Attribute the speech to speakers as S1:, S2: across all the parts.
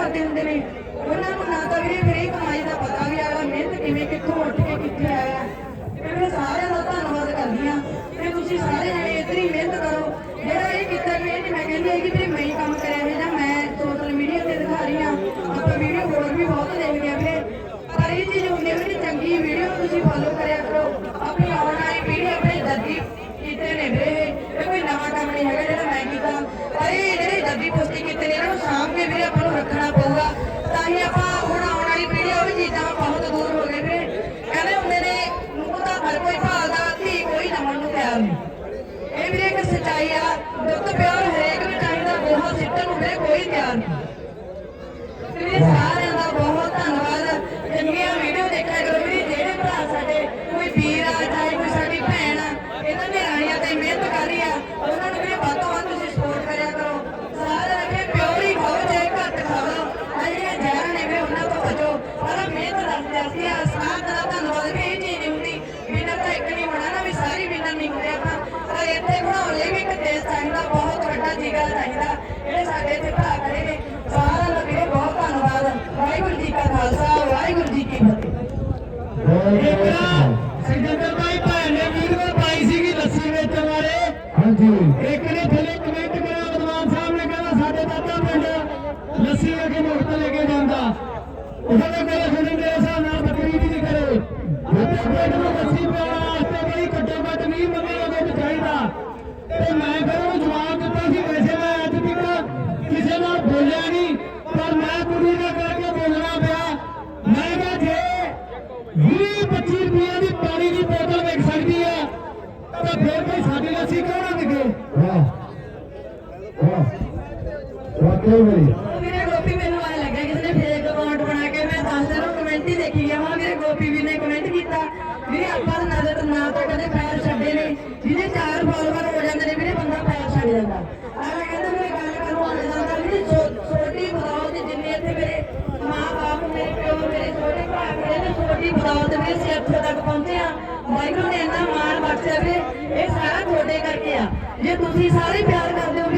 S1: ਕਰਦੇ ਹੁੰਦੇ ਨੇ। ਉਹਨਾਂ ਨੂੰ ਨਾ ਤਾਂ ਵੀਰੇ ਵੀਰੇ ਕਮਾਈ ਦਾ ਪਤਾ ਵੀ ਆਇਆ, ਮਿਹਨਤ ਕਿਵੇਂ, ਕਿੱਥੋਂ ਉੱਠ ਕੇ ਕਿੱਥੇ ਆਇਆ। ਤੇ ਮੈਂ ਸਾਰਿਆਂ ਦਾ ਧੰਨਵਾਦ ਕਰਦੀ ਆ ਤੇ ਤੁਸੀਂ ਸਾਰੇ ਜਣੇ ਇਤਨੀ ਮਿਹਨਤ ਕਰੋ। ਜਿਹੜਾ ਇਹ ਕੀਤਾ ਵੀ ਇਹ ਮੈਂ ਕਹਿੰਦੀ ਹੈਗੀ ਵੀ ਮੈਂ ਹੀ ਕੰਮ ਕਰਿਆ ਹੈ ਜਾਂ ਮੈਂ ਸੋਸ਼ਲ ਮੀਡੀਆ ਤੇ ਦਿਖਾ ਰਹੀ ਆ ਆਪਾਂ ਵੀਡੀਓ ਹੋਰ ਵੀ ਬਹੁਤ ਦੇਖਦੇ ਆ ਵੀਰੇ। ਪਰ ਇਹ ਚੀਜ਼ ਹੁੰਦੀ ਵੀ ਚੰਗੀ ਵੀਡੀਓ ਤੁਸੀਂ ਫੋਲੋ ਕਰਿਆ ਜਿਗਰ ਚਾਹੀਦਾ ਜਿਹੜੇ ਸਾਡੇ ਇੱਥੇ ਭਰਾ ਖੜੇ ਨੇ ਸਾਰਿਆਂ ਦਾ ਵੀਰੇ ਬਹੁਤ ਧੰਨਵਾਦ। ਵਾਹਿਗੁਰੂ ਜੀ ਕਾ ਖਾਲਸਾ ਵਾਹਿਗੁਰੂ ਜੀ ਕੀ ਫਤਿਹ।
S2: ਸਿੰਦਰ ਭਾਈ ਭੈਣ ਨੇ ਵੀਡੀਓ ਪਾਈ ਸੀਗੀ ਲੱਸੀ ਵਿੱਚ ਮਾਰੇ
S3: ਹਾਂਜੀ।
S2: ਇੱਕ ਨੇ ਥੱਲੇ ਕਮੈਂਟ ਕਰਿਆ ਵਿਦਵਾਨ ਸਾਹਿਬ ਨੇ ਕਹਿੰਦਾ ਸਾਡੇ ਦਾਦਾ ਪਿੰਡ ਲੱਸੀ ਲੈ ਕੇ ਮੁਕਤ ਲੈ ਕੇ ਜਾਂਦਾ। ਉਹਨੇ ਕਹਿੰਦਾ ਸੁਣੀ ਮੇਰੇ ਹਿਸਾਬ ਨਾਲ ਬੱਕਰੀ ਵੀ ਨਹੀਂ ਕਰੇ। ਦਾਦਾ ਪਿੰਡ ਨੂੰ ਲੱਸੀ ਪਿਆਉਣ ਵਾਸਤੇ ਬਈ ਘੱਟੋ ਘੱਟ 20 ਬੰਦੇ ਉਹਦੇ ਵਿੱਚ ਚਾਹੀਦਾ। ਤੇ ਮੈਂ ਫਿਰ ਉਹਨੂੰ ਜਵਾਬ ਦਿੱਤਾ ਸੀ ਵੈਸੇ ਮੈਂ ਅੱਜ ਤੱਕ ਕਿਸੇ ਨਾਲ ਬੋਲਿਆ ਨਹੀਂ ਪਰ ਮੈਂ ਕੁੜੀ ਨਾਲ ਕਰਕੇ ਬੋਲਣਾ ਪਿਆ ਮੈਂ ਕਿਹਾ ਜੇ 20 25 ਰੁਪਏ ਦੀ ਪਾਣੀ ਦੀ ਬੋਤਲ ਵਿਕ ਸਕਦੀ ਆ। ਤਾਂ ਫਿਰ ਕੋਈ ਸਾਡੀ ਲੱਸੀ ਕਿਉਂ ਨਾ ਵਿਕੇ
S3: ਵਾਹ। ਵਾਹ। ਵਾਕਈ ਬਈ
S1: ਮੇਰੇ ਗੋਪੀ ਮੈਨੂੰ ਆਇਆ ਲੱਗਿਆ ਕਿਸੇ ਨੇ ਫੇਕ ਅਕਾਊਂਟ ਬਣਾ ਕੇ ਮੈਂ ਦਸ ਦਿਨ ਉਹ ਕਮੈਂਟ ਹੀ ਦੇਖੀ ਗਿਆ। ਹਾਂ ਮੇਰੇ ਗੋਪੀ ਵੀ ਨੇ ਕਮੈਂਟ ਕੀਤਾ। ਵੀਰੇ ਆਪਾਂ ਨਜ਼ਰ ਨਾ ਤਾਂ ਕਦੇ ਪੈਰ ਛੱਡੇ ਨੇ। ਜਿਹਦੇ ਚਾਰ ਫਾਲੋਵਰ ਹੋ ਜਾਂਦੇ ਨੇ ਵੀਰੇ ਬੰਦਾ ਪੈਰ ਛੱਡ ਜਾਂਦਾ ਆਹ ਕਹਿੰਦਾ ਮੇਰੇ ਗੱਲ ਕਰੋ ਆ ਜਾਂਦਾ ਵੀਰੇ ਛੋ- ਛੋਟੀ ਬਦੌਲਤ ਜਿੰਨੇ ਇੱਥੇ ਮੇਰੇ ਮਾਂ-ਬਾਪ ਮੇਰੇ ਪਿਓ ਮੇਰੇ ਛੋਟੇ ਭਰਾ ਮੇਰੇ ਨੇ ਛੋਟੀ ਬਦੌਲਤ ਵੀਰੇ ਅਸੀਂ ਇੱਥੇ ਤੱਕ ਪਹੁੰਚੇ ਆ ਵਾਹਿਗੁਰੂ ਨੇ ਇੰਨਾ ਮਾਣ ਬਖਸ਼ਿਆ ਵੀਰੇ। ਇਹ ਸਾਰਾ ਤੁਹਾਡੇ ਕਰਕੇ ਆ। ਜੇ ਤੁਸੀਂ ਸਾਰੇ ਪਿਆਰ ਕਰਦੇ ਹੋ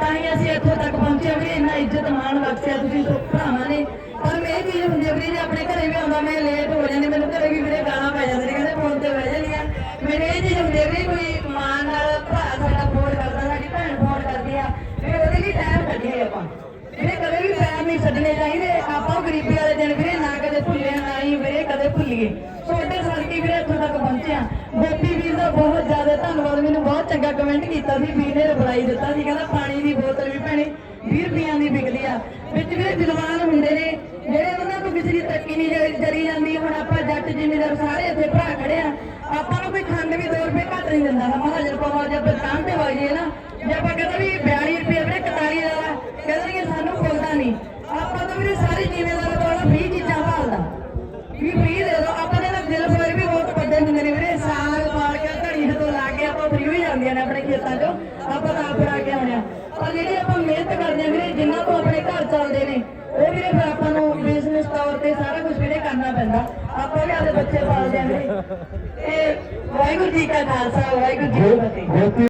S1: ਤਾਂ ਹੀ ਅਸੀਂ ਇੱਥੋਂ ਤੱਕ ਪਹੁੰਚੇ ਵੀਰੇ। ਇੰਨਾ ਇੱਜ਼ਤ ਮਾਣ ਬਖਸ਼ਿਆ ਤੁਸੀਂ ਭਰਾਵਾਂ ਨੇ। ਪਰ ਮੈਂ ਇਹ ਹੁੰਦੀ ਆ ਵੀਰੇ ਆਪਣੇ ਘਰੇ ਵੀ ਆਉਂਦਾ, ਮੈਂ ਲੇਟ ਹੋ ਜਾਂਦੀ, ਮੈਨੂੰ ਘਰੇ ਵੀ ਵੀਰੇ ਗਾਲਾਂ ਪੈ ਜਾਂਦੇ ਨੇ, ਕਹਿੰਦੇ ਫੋਨ ਤੇ ਬਹਿ ਜਾਂਦੀਆਂ ਮੈਨੂੰ ਇਹ ਚੀਜ਼ ਹੁੰਦੀ ਆ ਕੋਈ ਮਾਂ ਨਾਲ ਭਰਾ ਸਾਡਾ ਫੋਨ ਕਰਦਾ, ਸਾਡੀ ਭੈਣ ਫੋਨ ਕਰਦੀ ਆ। ਵੀਰੇ, ਉਹਦੇ ਲਈ ਟਾਈਮ ਕੱਢੀਏ ਆਪਾਂ। ਵੀਰੇ, ਕਦੇ ਵੀ ਪੈਰ ਨਹੀਂ ਛੱਡਣੇ ਚਾਹੀਦੇ। ਆਪਾਂ ਗਰੀਬੀ ਵਾਲੇ ਦਿਨ ਵੀਰੇ, ਨਾ ਕਦੇ ਭੁੱਲਿਆ ਨਾ ਹੀ ਵੀਰੇ ਕਦੇ ਭੁੱਲੀਏ। ਵੀਰੇ, ਇੱਥੋਂ ਤੱਕ ਪਹੁੰਚਿਆ। ਗੋਪੀ ਵੀਰ ਦਾ ਬਹੁਤ ਜ਼ਿਆਦਾ ਧੰਨਵਾਦ। ਮੈਨੂੰ ਬਹੁਤ ਚੰਗਾ ਕਮੈਂਟ ਕੀਤਾ ਸੀ। ਵੀਰ ਨੇ ਰਿਪਲਾਈ ਦਿੱਤਾ ਸੀ। ਕਹਿੰਦਾ ਪਾਣੀ ਦੀ ਬੋਤਲ ਵੀ ਭੈਣੇ 20 ਰੁਪਈਆਂ ਦੀ ਵਿਕਦੀ ਆ। ਵਿੱਚ ਵੀਰੇ ਵਿਦਵਾਨ ਹੁੰਦੇ ਨੇ। ਜਿਹੜੇ ਉਹਨਾਂ ਤੋਂ ਕਿਸੇ ਤੱਕੀ ਨਹੀਂ ਜਰੀ- ਜਾਂਦੀ, ਹੁਣ ਆਪਾਂ ਜੱਟ ਜ਼ਿਮੀਦਾਰ ਸਾਰੇ ਇੱਥੇ ਭਰਾ ਖੜੇ ਆ। ਆਪਾਂ ਨੂੰ ਕੋਈ ਖੰਡ ਵੀ 2 ਰੁਪਏ ਘੱਟ ਨਹੀਂ ਦਿੰਦਾ। ਮਹਾਰਾਜ ਰੁਪਏ ਜਦ ਦੁਕਾਨ ਤੇ ਵਗ ਜਾਈਏ ਨਾ। ਜੇ ਆਪਾਂ ਕਹਿੰਦਾ ਵੀ 42 ਰੁਪਏ ਵੀਰੇ 41 ਦਾ ਕਹਿੰਦੇ ਸਾਨੂੰ ਖੁੱਲਦਾ ਨਹੀਂ। ਆਪਾਂ ਤਾਂ ਵੀਰੇ ਸਾਰੇ ਜ਼ਿਮੀਦਾਰ ਕਰਨਾ ਪੈਂਦਾ। ਆਪਾਂ ਵੀ ਆਪਣੇ ਬੱਚੇ ਪਾਲਦੇ ਆ। ਤੇ ਵਾਹਿਗੁਰੂ ਜੀ ਕਾ ਖਾਲਸਾ ਵਾਹਿਗੁਰੂ ਜੀ ਕੀ ਫਤਿਹ।